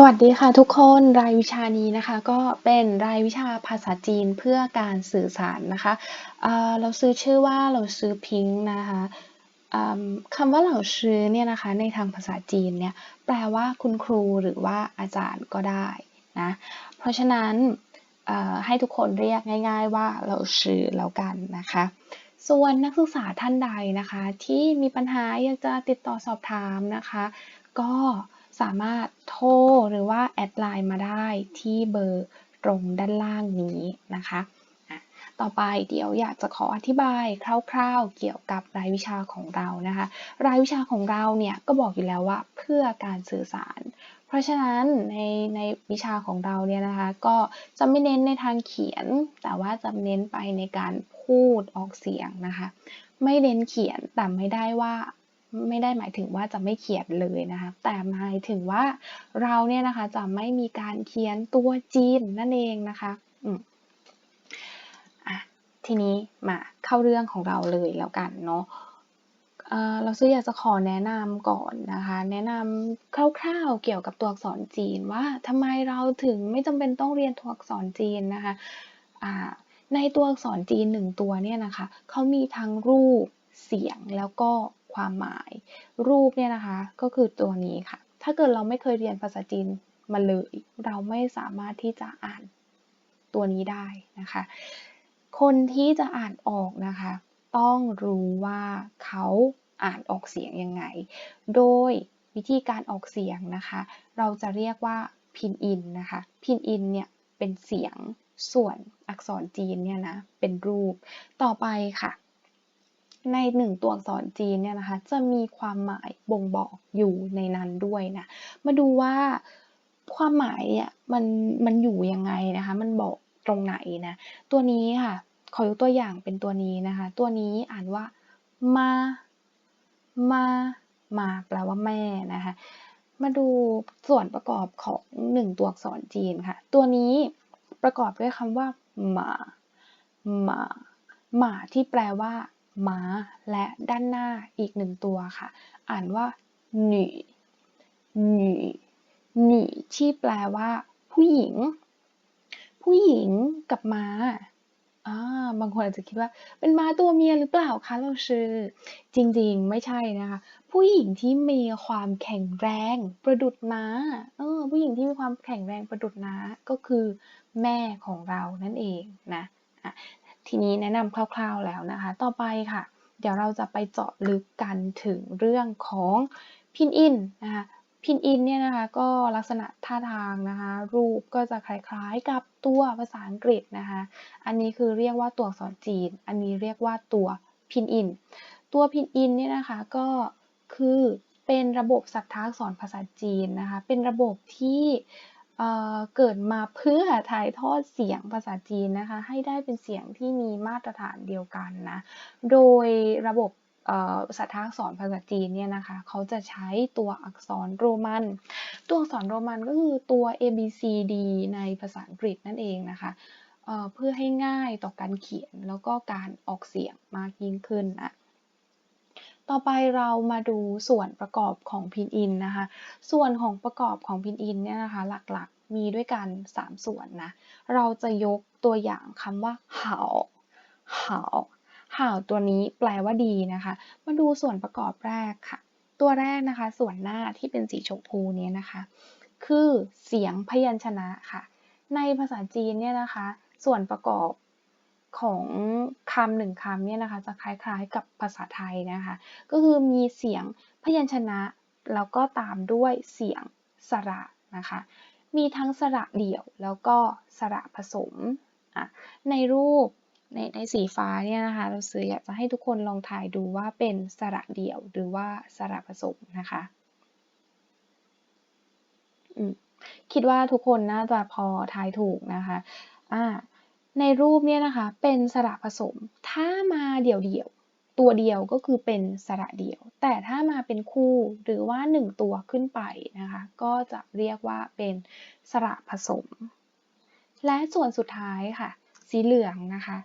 สวัสดีค่ะทุกคนรายวิชานี้นะคะ ก็เป็นรายวิชาภาษาจีนเพื่อการสื่อสารนะคะเเราซื้อชื่อว่าเราซื้อพิงค์นะคะคำว่าเหล่าซื้อเนี่ยนะคะในทางภาษาจีนเนี่ยแปลว่าคุณครูหรือว่าอาจารย์ก็ได้นะเพราะฉะนั้นให้ทุกคนเรียกง่าย ๆ ว่าเราซื้อแล้วกันนะคะส่วนนักศึกษาท่านใดนะคะ ที่มีปัญหาอยากจะติดต่อสอบถามนะคะ ก็ สามารถโทรหรือว่าแอดไลน์มาได้ที่เบอร์ตรงด้านล่างนี้นะคะต่อไปเดี๋ยวอยากจะขออธิบายคร่าวๆ เกี่ยวกับรายวิชาของเรานะคะ รายวิชาของเราเนี่ยก็บอกอยู่แล้วว่าเพื่อการสื่อสาร เพราะฉะนั้นในในวิชาของเราเนี่ยนะคะก็จะไม่เน้นในทางเขียน แต่ว่าจะเน้นไปในการพูดออกเสียงนะคะ ไม่เน้นเขียนแต่ไม่ได้ว่า ไม่ได้หมายถึงว่าจะไม่เขียนเลยนะคะแต่หมายถึงว่าเราเนี่ยนะคะจะไม่มีการเขียนตัวจีนนั่นเองนะคะอืมอะทีนี้มาเข้าเรื่องของเราเลยแล้วกันเนาะเราซื้ออยากจะขอแนะนำก่อนนะคะ แนะนำคร่าวๆเกี่ยวกับตัวอักษรจีนว่าทำไมเราถึงไม่จำเป็นต้องเรียนตัวอักษรจีนนะคะในตัวอักษรจีนหนึ่งตัวเนี่ยนะคะเขามีทั้งรูปเสียงแล้วก็ ความหมาย รูปเนี่ยนะคะ ก็คือตัวนี้ค่ะ ถ้าเกิดเราไม่เคยเรียนภาษาจีนมาเลย เราไม่สามารถที่จะอ่านตัวนี้ได้นะคะ คนที่จะอ่านออกนะคะ ต้องรู้ว่าเขาอ่านออกเสียงยังไง โดยวิธีการออกเสียงนะคะ เราจะเรียกว่าพินอินนะคะ พินอินเนี่ยเป็นเสียงส่วนอักษรจีนเนี่ยนะ เป็นรูป ต่อไปค่ะ ในหนึ่งตัวอักษรจีนเนี่ยนะคะ จะมีความหมายบ่งบอกอยู่ในนั้นด้วยนะ มาดูว่าความหมายเนี่ยมันมันอยู่ยังไงนะคะ มันบอกตรงไหนนะ ตัวนี้ค่ะ ขอยกตัวอย่างเป็นตัวนี้นะคะ ตัวนี้อ่านว่ามา มา มาแปลว่าแม่นะคะ มาดูส่วนประกอบของหนึ่งตัวอักษรจีนค่ะ ตัวนี้ประกอบด้วยคำว่าหมาหมาหมาที่แปลว่า ม้า และด้านหน้าอีกหนึ่งตัวค่ะ อ่านว่าหนีหนีหนีที่แปลว่า ผู้หญิง ผู้หญิงกับม้าอ่าบางคนอาจจะคิดว่าเป็นม้าตัวเมียหรือเปล่าคะเราชื่อ จริงๆ ไม่ใช่นะคะ ผู้หญิงที่มีความแข็งแรง ประดุดม้าเออผู้หญิงที่มีความแข็งแรงประดุดม้าก็คือ แม่ของเรานั่นเองนะ ทีนี้แนะนำคร่าวๆแล้วนะคะ ต่อไปค่ะ เดี๋ยวเราจะไปเจาะลึกกันถึงเรื่องของพินอินนะคะพินอินเนี่ยนะคะก็ลักษณะท่าทางนะคะรูปก็จะคล้ายๆกับตัวภาษาอังกฤษนะคะอันนี้คือเรียกว่าตัวอักษรจีน อันนี้เรียกว่าตัวพินอิน ตัวพินอินเนี่ยนะคะก็คือเป็นระบบสัทธาอักษรภาษาจีนนะคะเป็นระบบที่ เกิดมาเพื่อถ่ายทอดเสียงภาษาจีนนะคะ ให้ได้เป็นเสียงที่มีมาตรฐานเดียวกันนะ โดยระบบสัทธาอักษรภาษาจีนเนี่ยนะคะ เขาจะใช้ตัวอักษรโรมัน ตัวอักษรโรมันก็คือตัว A B C D ในภาษาอังกฤษนั่นเองนะคะเพื่อให้ง่ายต่อการเขียนแล้วก็การออกเสียงมากยิ่งขึ้นนะ ต่อไปเรามาดูส่วนประกอบของพินอินนะคะ ส่วนของประกอบของพินอินเนี่ยนะคะ หลักๆมีด้วยกัน 3 ส่วนนะ เราจะยกตัวอย่างคำว่าหาวหาวหาวตัวนี้แปลว่าดีนะคะ มาดูส่วนประกอบแรกค่ะ ตัวแรกนะคะ ส่วนหน้าที่เป็นสีชมพูนี้นะคะ คือเสียงพยัญชนะค่ะ ในภาษาจีนเนี่ยนะคะ ส่วนประกอบ ของคำหนึ่งคำเนี่ยนะคะจะคล้ายๆกับภาษาไทยนะคะ ก็คือมีเสียงพยัญชนะ แล้วก็ตามด้วยเสียงสระนะคะ มีทั้งสระเดี่ยวแล้วก็สระผสม ในรูปในในสีฟ้าเนี่ยนะคะ เราซื้ออยากจะให้ทุกคนลองถ่ายดูว่าเป็นสระเดี่ยวหรือว่าสระผสมนะคะคิดว่าทุกคนน่าจะพอทายถูกนะคะอ่า ในรูปเนี่ยนะคะเป็นสระผสม ถ้ามาเดี่ยวๆ ตัวเดียวก็คือเป็นสระเดี่ยว แต่ถ้ามาเป็นคู่หรือว่า 1 ตัวขึ้นไปนะคะ ก็จะเรียกว่าเป็นสระผสม และส่วนสุดท้ายค่ะ สีเหลืองนะคะ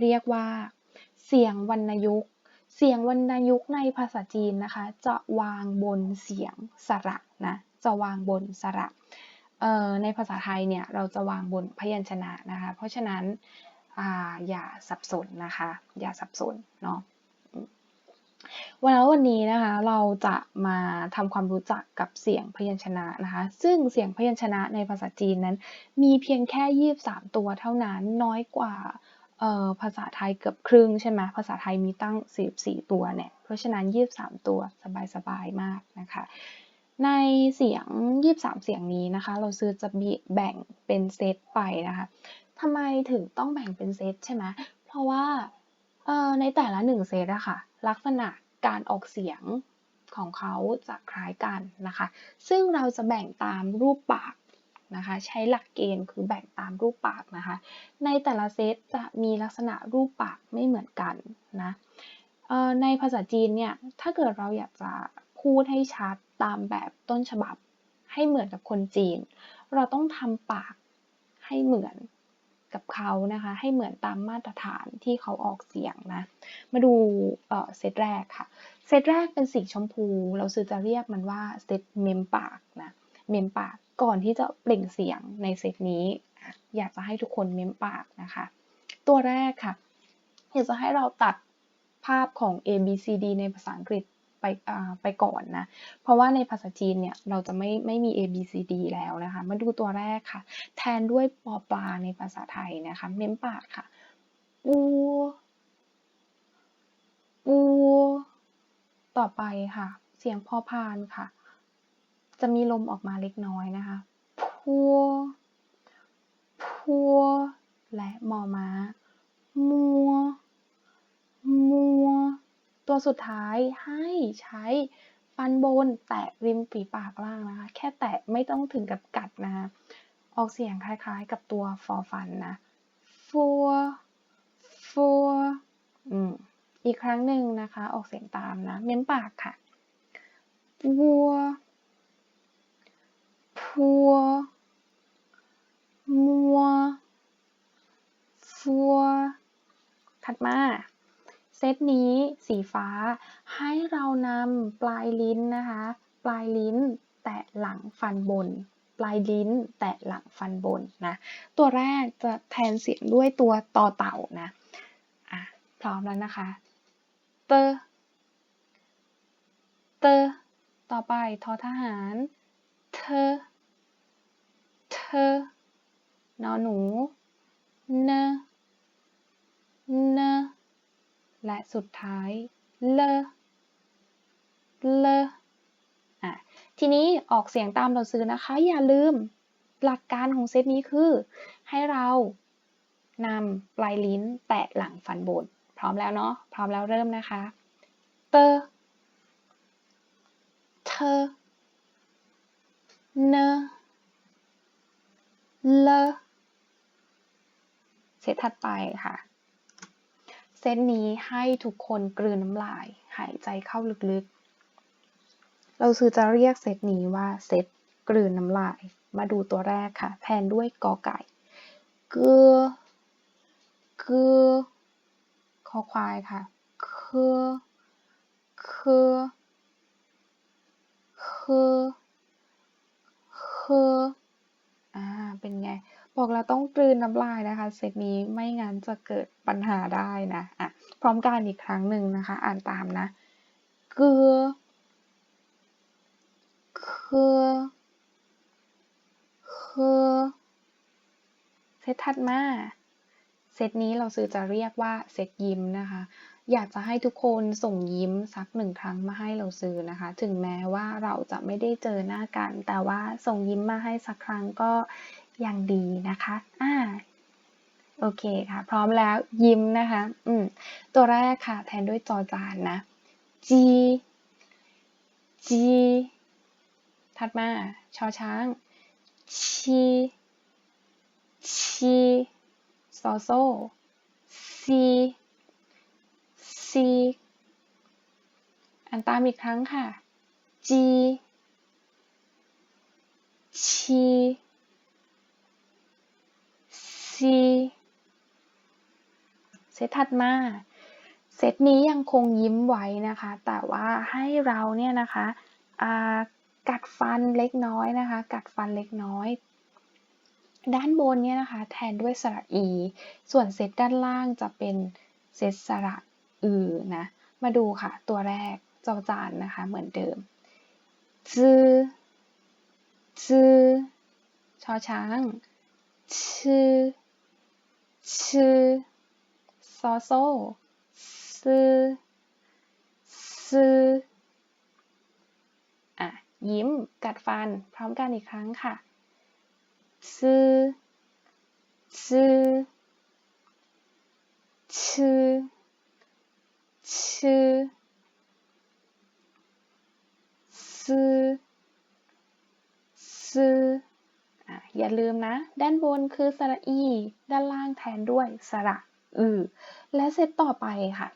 เรียกว่า เสียงวรรณยุกต์เสียงวรรณยุกต์ในภาษาจีนนะคะ จะวางบนเสียงสระนะ จะวางบนสระ ในภาษาไทยเนี่ยเราจะวางบนพยัญชนะนะคะ เพราะฉะนั้นออย่าสับสนนะคะ อย่าสับสนเนาะวันแล้ววันนี้นะคะเราจะมาทำความรู้จักกับเสียงพยัญชนะนะคะ ซึ่งเสียงพยัญชนะในภาษาจีนนั้น มีเพียงแค่23ตัวเท่านั้นน้อยกว่าภาษาไทยเกือบครึ่งใช่ไหมภาษาไทยมีตั้ง 44 ตัวเนี่ยเพราะฉะนั้น 23 ตัวสบายๆมากนะคะ ในเสียง 23 เสียงนี้นะคะ เราซื้อจะแบ่งเป็นเซตไปนะคะทำไมถึงต้องแบ่งเป็นเซตใช่ไหมเพราะว่าเอ่อในแต่ละหนึ่งเซตอะค่ะลักษณะการออกเสียงของเขาจะคล้ายกันนะคะ ซึ่งเราจะแบ่งตามรูปปากนะคะ ใช้หลักเกณฑ์คือแบ่งตามรูปปากนะคะ ในแต่ละเซตจะมีลักษณะรูปปากไม่เหมือนกันนะในภาษาจีนเนี่ย ถ้าเกิดเราอยากจะพูดให้ชัด ตามแบบต้นฉบับ ให้เหมือนกับคนจีน เราต้องทำปากให้เหมือนกับเขานะคะ ให้เหมือนตามมาตรฐานที่เขาออกเสียงนะ มาดูเซตแรกค่ะ เซตแรกเป็นสีชมพู เราซื้อจะเรียกมันว่าเซตเมมปากนะ เมมปากก่อนที่จะเปล่งเสียงในเซตนี้ อยากจะให้ทุกคนเมมปากนะคะ ตัวแรกค่ะ อยากจะให้เราตัดภาพของ A B C D ในภาษาอังกฤษ ไปไปก่อนนะ เพราะว่าในภาษาจีนเนี่ยเราจะไม่ไม่มี A B C D แล้วนะคะ มาดูตัวแรกค่ะ แทนด้วยปอปลาในภาษาไทยนะคะ เม้มปากค่ะ อู อู ต่อไปค่ะ เสียงพอพานค่ะ จะมีลมออกมาเล็กน้อยนะคะ พัว พัว และมอม้า สุดท้ายให้ใช้ฟันบนแตะริมฝีปากล่างนะคะ แค่แตะไม่ต้องถึงกับกัดนะคะออกเสียงคล้ายๆกับตัวฟอฟันนะฟัวฟัวอืมอีกครั้งหนึ่งนะคะ ออกเสียงตามนะเม้มปากค่ะวัวพัวมัวฟัวถัดมา เซตนี้สีฟ้าให้เรานำปลายลิ้นนะคะ ปลายลิ้นแตะหลังฟันบน ปลายลิ้นแตะหลังฟันบนนะ ตัวแรกจะแทนเสียงด้วยตัวต่อเต่านะอะพร้อมแล้วนะคะ เตอเตอต่อไปทอทหาร เธอ เธอนอหนู เนเน และสุดท้ายเลเลอะทีนี้ออกเสียงตามเราซื้อนะคะ อย่าลืมหลักการของเซตนี้คือ ให้เรานำปลายลิ้นแตะหลังฟันบน พร้อมแล้วเนาะพร้อมแล้วเริ่มนะคะเตอเธอเนเลเซตถัดไปค่ะ เซตนี้ให้ทุกคนกลืนน้ำลาย หายใจเข้าลึกๆ เราซื้อจะเรียกเซตนี้ว่าเซตกลืนน้ำลาย มาดูตัวแรกค่ะ แทนด้วยกอไก่ เกือ เกือ คอควายค่ะ เคอ เคอ เคอ เคอ อ่า เป็นไง บอกเราต้องกลืนน้ำลายนะคะเซตนี้ไม่งั้นจะเกิดปัญหาได้นะอะพร้อมกันอีกครั้งหนึ่งนะคะ อ่านตามนะเกลือเคอเคอเซตถัดมาเซตนี้เราซื้อจะเรียกว่าเซตยิ้มนะคะ อยากจะให้ทุกคนส่งยิ้มสักหนึ่งครั้งมาให้เราซื้อนะคะ ถึงแม้ว่าเราจะไม่ได้เจอหน้ากัน แต่ว่าส่งยิ้มมาให้สักครั้งก็ ยังดีนะคะอ่าโอเคค่ะ พร้อมแล้วยิ้มนะคะ อืม ตัวแรกค่ะ แทนด้วยจอจานนะจีจีถัดมาชอช้าง ชีชีซอโซซีซีอ่านตามอีกครั้งค่ะ จีชี เซตถัดมา เซตนี้ยังคงยิ้มไว้นะคะ แต่ว่าให้เราเนี่ยนะคะกัดฟันเล็กน้อยนะคะ กัดฟันเล็กน้อย ด้านบนเนี่ยนะคะ แทนด้วยสระอี ส่วนเซตด้านล่างจะเป็นเซตสระอือนะ มาดูค่ะ ตัวแรกจอจานนะคะ เหมือนเดิมจือจือชอช้างชื่อ ชื่อซอโซซื้อซื้ออะ ยิ้ม กัดฟัน พร้อมกันอีกครั้งค่ะ ซื้อซื้อชื่อชื่อซื้อซื้อ อย่าลืมนะ ด้านบนคือสระอี ด้านล่างแทนด้วยสระอือ และเซตต่อไปค่ะ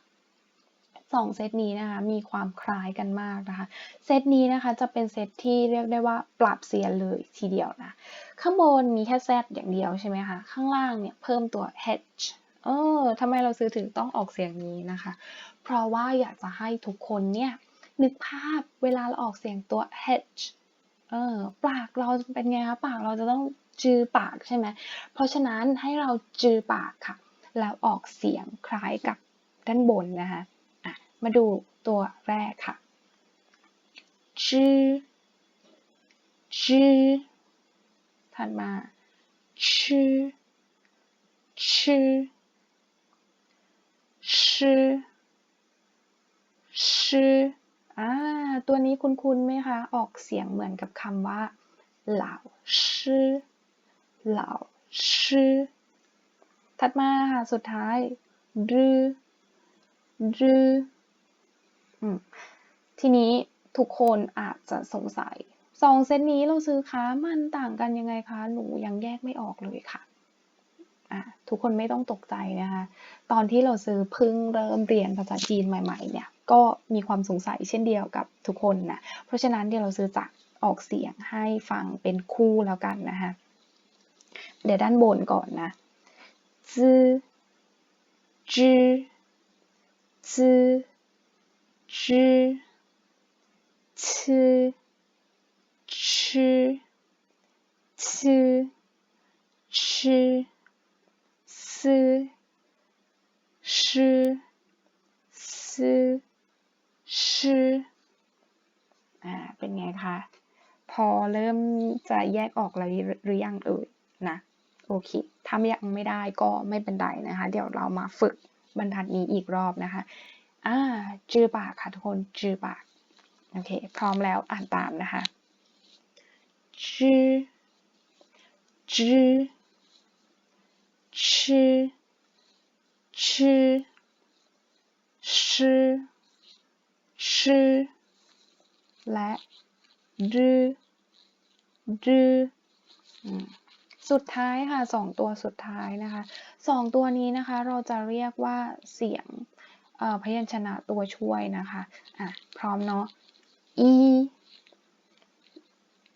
สองเซตนี้นะคะมีความคล้ายกันมากนะคะ เซตนี้นะคะจะเป็นเซตที่เรียกได้ว่าปรับเสียงเลยทีเดียวนะ ข้างบนมีแค่ z อย่างเดียวใช่ไหมคะข้างล่างเนี่ยเพิ่มตัว h เออทำไมเราซื้อถึงต้องออกเสียงนี้นะคะ เพราะว่าอยากจะให้ทุกคนเนี่ยนึกภาพเวลาเราออกเสียงตัว h เออปากเราเป็นไงคะปากเราจะต้องจือปากใช่ไหมเพราะฉะนั้นให้เราจือปากค่ะ แล้วออกเสียงคล้ายกับด้านบนนะคะอะมาดูตัวแรกค่ะจือจือถัดมาชือชือชือชือ อ่า ตัวนี้คุ้นๆไหมคะ ออกเสียงเหมือนกับคำว่าเหล่าชื่อเหล่าชื่อถัดมาค่ะ สุดท้ายรือรือทีนี้ทุกคนอาจจะสงสัยสองเซตนี้เราซื้อค้ามันต่างกันยังไงคะ หนูยังแยกไม่ออกเลยค่ะทุกคนไม่ต้องตกใจนะคะ ตอนที่เราซื้อพึ่งเริ่มเรียนภาษาจีนใหม่ ๆ เนี่ย ก็มีความสงสัยเช่นเดียวกับทุกคนนะ เพราะฉะนั้นเดี๋ยวเราซื้อจะออกเสียงให้ฟังเป็นคู่แล้วกันนะคะเดี๋ยวด้านบนก่อนนะจื้อจื้อจื้อจื้อชื่อชื่อชื่อชื่อซื้อชื่อซื้อ ชื่ออ่าเป็นไงคะพอเริ่มจะแยกออกแล้วหรือยังเอ่ยนะโอเคถ้ายังไม่ได้ก็ไม่เป็นไรนะคะ เดี๋ยวเรามาฝึกบรรทัดนี้อีกรอบนะคะอ่าจือปากค่ะทุกคนจือปากโอเคพร้อมแล้วอ่านตามนะคะจือจือชื่อชื่อชื่อ ชื่อและดื้อดื้อสุดท้ายค่ะสองตัวสุดท้ายนะคะสองตัวนี้นะคะเราจะเรียกว่าเสียงพยัญชนะตัวช่วยนะคะอะพร้อมเนาะอี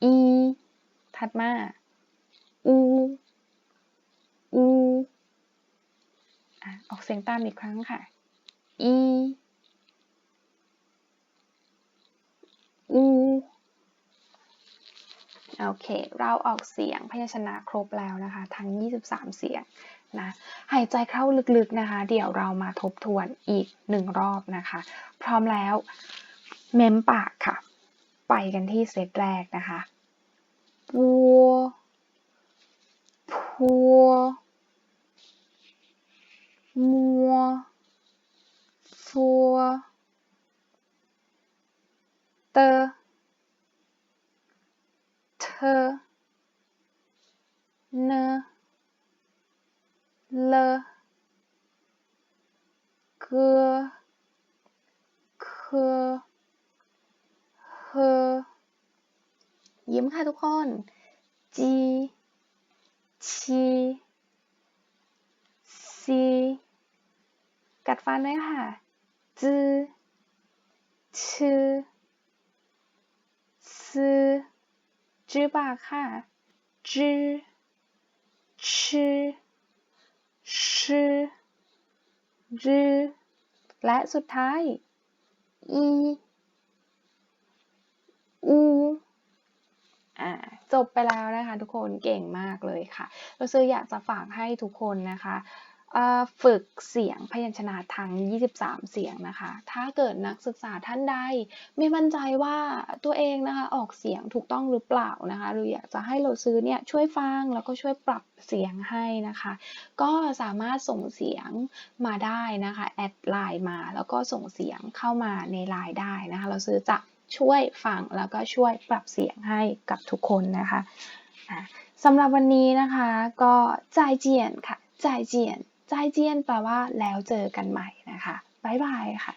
อีถัดมาอูอูออกเสียงตามอีกครั้งค่ะอี อูโอเค เราออกเสียงพยัญชนะครบแล้วนะคะ ทั้ง 23 เสียงนะ หายใจเข้าลึกๆนะคะ เดี๋ยวเรามาทบทวนอีกหนึ่งรอบนะคะ พร้อมแล้ว เม้มปากค่ะ ไปกันที่เซตแรกนะคะปัวพัวมัวฟัว เตเธอเนเลเกเคเฮยิ้มค่ะทุกคนจีชีซีกัดฟันด้วยค่ะจื้อชื่อ ซื้อจื้อปาค่ะจื้อชื่อชื่อรือและสุดท้าย อีอูอ่าจบไปแล้วนะคะทุกคนเก่งมากเลยค่ะเราซื้ออยากจะฝากให้ทุกคนนะคะ ฝึกเสียงพยัญชนะทั้ง 23 เสียงนะคะ ถ้าเกิดนักศึกษาท่านใดไม่มั่นใจว่าตัวเองนะคะออกเสียงถูกต้องหรือเปล่านะคะ หรืออยากจะให้เราซื้อเนี่ยช่วยฟังแล้วก็ช่วยปรับเสียงให้นะคะ ก็สามารถส่งเสียงมาได้นะคะ แอดไลน์มา แล้วก็ส่งเสียงเข้ามาในไลน์ได้นะคะ เราซื้อจะช่วยฟังแล้วก็ช่วยปรับเสียงให้กับทุกคนนะคะสำหรับวันนี้นะคะก็ใจเจียนค่ะใจเจียน ใจเจียนแปลว่าแล้วเจอกันใหม่นะคะ บ๊ายบายค่ะ